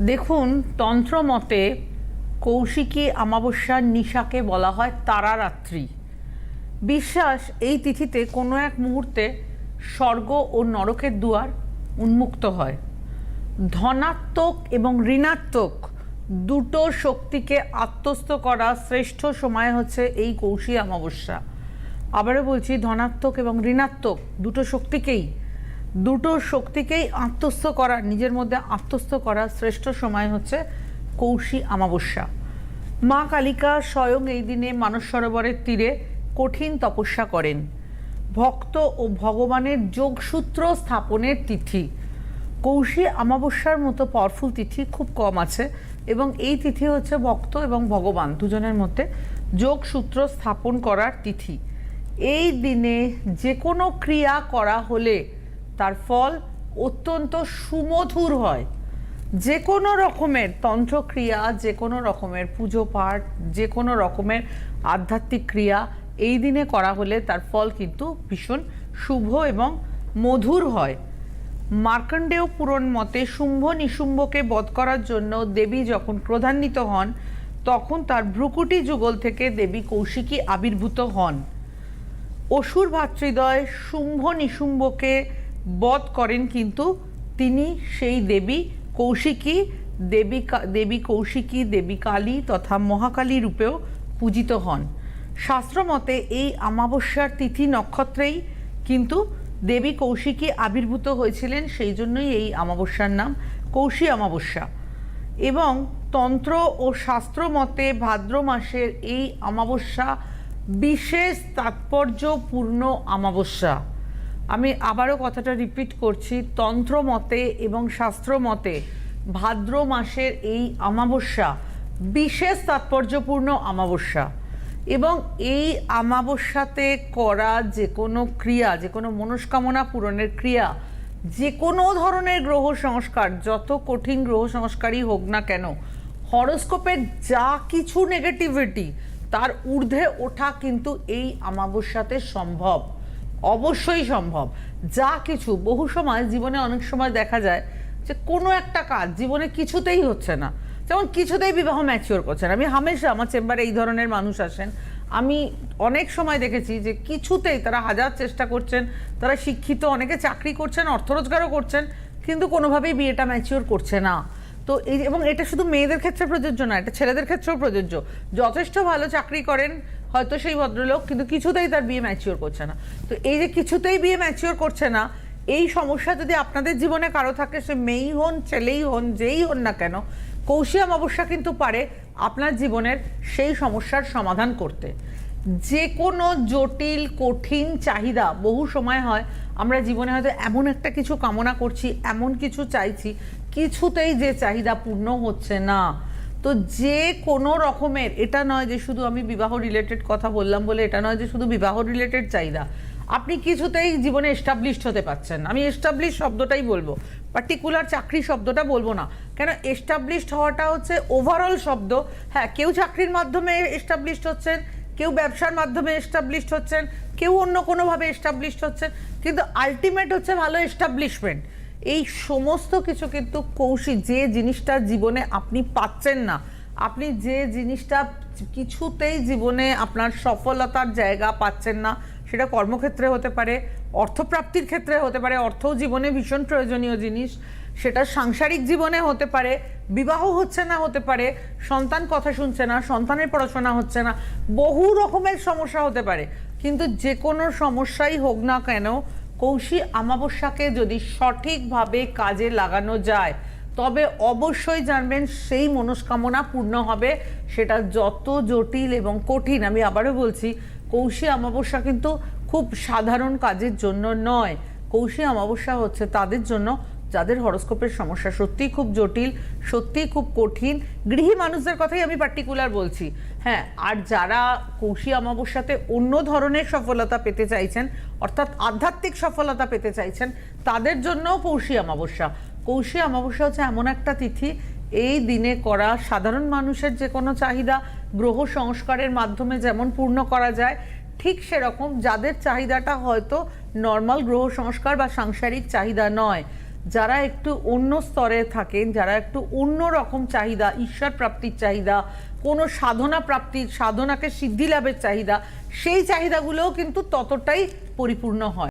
দেখুন তন্ত্র মতে কৌশিকী অমাবস্যার নিশাকে বলা হয় তারারাত্রি। বিশ্বাস, এই তিথিতে কোনো এক মুহূর্তে স্বর্গ ও নরকের দুয়ার উন্মুক্ত হয়। ধনাত্মক এবং ঋণাত্মক দুটো শক্তিকে আত্মস্থ করা শ্রেষ্ঠ সময় হচ্ছে এই কৌশী অমাবস্যা। আবারও বলছি, ধনাত্মক এবং ঋণাত্মক দুটো শক্তিকেই দুটো শক্তিকেই আত্মস্থ করার নিজের মধ্যে আত্মস্থ করার শ্রেষ্ঠ সময় হচ্ছে কৌশী অমাবস্যা। মা কালিকা স্বয়ং এই দিনে মানস সরোবরের তীরে কঠিন তপস্যা করেন। ভক্ত ও ভগবানের যোগসূত্র স্থাপনের তিথি। কৌশী অমাবস্যার মতো পাওয়ারফুল তিথি খুব কম আছে এবং এই তিথি হচ্ছে ভক্ত এবং ভগবান দুজনের মধ্যে যোগসূত্র স্থাপন করার তিথি। এই দিনে যে কোনো ক্রিয়া করা হলে তার ফল অত্যন্ত সুমধুর হয়। যে কোনো রকমের তন্ত্রক্রিয়া যে কোনো রকমের পুজো পাঠ যে কোনো রকমের আধ্যাত্মিক ক্রিয়া, এই দিনে করা হলে তার ফল কিন্তু ভীষণ শুভ এবং মধুর হয়। মার্কণ্ডেয় পুরাণ মতে শুম্ভ নিশুম্ভকে বধ করার জন্য দেবী যখন ক্রধান্বিত হন, তখন তার ভ্রুকুটি যুগল থেকে দেবী কৌশিকী আবির্ভূত হন। অসুর ভাতৃদয় শুম্ভ নিশুম্ভকে বধ করেন কিন্তু তিনি সেই দেবী কৌশিকী, দেবী দেবী কৌশিকী, দেবী কালী তথা মহাকালী রূপেও পূজিত হন। শাস্ত্রমতে এই অমাবস্যার তিথি নক্ষত্রেই কিন্তু দেবী কৌশিকী আবির্ভূত হয়েছিলেন, সেই জন্যই এই অমাবস্যার নাম কৌশী অমাবস্যা। এবং তন্ত্র ও শাস্ত্র মতে ভাদ্র মাসের এই অমাবস্যা বিশেষ তাৎপর্যপূর্ণ অমাবস্যা। আমি আবারও কথাটা রিপিট করছি তন্ত্র মতে এবং শাস্ত্র মতে ভাদ্র মাসের এই অমাবস্যা বিশেষ তাৎপর্যপূর্ণ অমাবস্যা এবং এই অমাবস্যাতে করা যে কোনো ক্রিয়া যে কোনো মনস্কামনা পূরণের ক্রিয়া যে কোনো ধরনের গ্রহ সংস্কার, যত কঠিন গ্রহ সংস্কারই হোক না কেন হরস্কোপের যা কিছু নেগেটিভিটি তার ঊর্ধ্বে ওঠা কিন্তু এই অমাবস্যাতে সম্ভব। অবশ্যই সম্ভব। যা কিছু, বহু সময় জীবনে অনেক সময় দেখা যায় যে কোনো একটা কাজ জীবনে কিছুতেই হচ্ছে না। যেমন কিছুতেই বিবাহ ম্যাচিওর করছে না। আমি হামেশা আমার চেম্বারে এই ধরনের মানুষ আসেন। আমি অনেক সময় দেখেছি যে কিছুতেই তারা হাজার চেষ্টা করছেন, তারা শিক্ষিত, অনেকে চাকরি করছেন, অর্থ রোজগারও করছেন, কিন্তু কোনোভাবেই বিয়েটা ম্যাচিওর করছে না। তো এই এবং এটা শুধু মেয়েদের ক্ষেত্রে প্রযোজ্য না, এটা ছেলেদের ক্ষেত্রেও প্রযোজ্য। যথেষ্ট ভালো চাকরি করেন হয়তো সেই ভদ্রলোক, কিন্তু কিছুতেই তার বিয়ে ম্যাচিওর করছে না। তো এই যে কিছুতেই বিয়ে ম্যাচিওর করছে না, এই সমস্যা যদি আপনাদের জীবনে কারও থাকে, সে মেয়েই হন, ছেলেই হন, যেই হন না কেন কৌশী অমাবস্যা কিন্তু পারে আপনার জীবনের সেই সমস্যার সমাধান করতে। যে কোনো জটিল, কঠিন চাহিদা বহু সময় হয়, আমরা জীবনে হয়তো এমন একটা কিছু কামনা করছি, এমন কিছু চাইছি, কিছুতেই যে চাহিদা পূর্ণ হচ্ছে না। তো যে কোনো রকমের, এটা নয় যে শুধু আমি বিবাহ রিলেটেড কথা বললাম বলে, এটা নয় যে শুধু বিবাহ রিলেটেড চাহিদা। আপনি কিছুতেই জীবনে এস্টাবলিশড হতে পারছেন আমি এস্টাবলিশ শব্দটাই বলব। পার্টিকুলার চাকরি শব্দটা বলব না। কেন? এস্টাবলিশড হওয়াটা হচ্ছে ওভারঅল শব্দ। হ্যাঁ কেউ চাকরির মাধ্যমে এস্টাবলিশড হচ্ছেন, কেউ ব্যবসার মাধ্যমে এস্টাবলিশড হচ্ছেন, কেউ অন্য কোনোভাবে এস্টাবলিশড হচ্ছেন, কিন্তু আলটিমেট হচ্ছে ভালো এস্টাবলিশমেন্ট এই সমস্ত কিছু কিন্তু কৌশি যে জিনিসটা জীবনে আপনি পাচ্ছেন না, আপনি যে জিনিসটা কিছুতেই জীবনে আপনার সফলতার জায়গা পাচ্ছেন না, সেটা কর্মক্ষেত্রে হতে পারে, অর্থপ্রাপ্তির ক্ষেত্রে হতে পারে, অর্থও জীবনে ভীষণ প্রয়োজনীয় জিনিস, সেটা সাংসারিক জীবনে হতে পারে, বিবাহ হচ্ছে না হতে পারে, সন্তান কথা শুনছে না, সন্তানের পড়াশোনা হচ্ছে না, বহু রকমের সমস্যা হতে পারে, কিন্তু যে কোনো সমস্যাই হোক না কেন কৌশী অমাবস্যাকে যদি সঠিকভাবে কাজে লাগানো যায়, তবে অবশ্যই জানবেন সেই মনস্কামনা পূর্ণ হবে, সেটা যত জটিল এবং কঠিন, আমি আবারও বলছি, কৌশি অমাবস্যা কিন্তু খুব সাধারণ কাজের জন্য নয়। কৌশি অমাবস্যা হচ্ছে তাদের জন্য যাদের হরস্কোপের সমস্যা সত্যিই খুব জটিল, সত্যিই খুব কঠিন, গৃহী মানুষদের কথাই আমি পার্টিকুলার বলছি। হ্যাঁ আর যারা কৌশী অমাবস্যাতে অন্য ধরনের সফলতা পেতে চাইছেন, অর্থাৎ আধ্যাত্মিক সফলতা পেতে চাইছেন, তাদের জন্যও কৌশী অমাবস্যা। কৌশী অমাবস্যা হচ্ছে এমন একটা তিথি, এই দিনে করা সাধারণ মানুষের যে কোনো চাহিদা, গ্রহ সংস্কারের মাধ্যমে যেমন পূর্ণ করা যায়, ঠিক সেরকম যাদের চাহিদাটা হয়তো নর্মাল গ্রহ সংস্কার বা সাংসারিক চাহিদা নয় যারা একটু অন্য স্তরে থাকেন, যারা একটু অন্য রকম চাহিদা, ঈশ্বর প্রাপ্তির চাহিদা, কোনো সাধনা প্রাপ্তির, সাধনাকে সিদ্ধি লাভের চাহিদা, সেই চাহিদাগুলোও কিন্তু ততটাই পরিপূর্ণ হয়।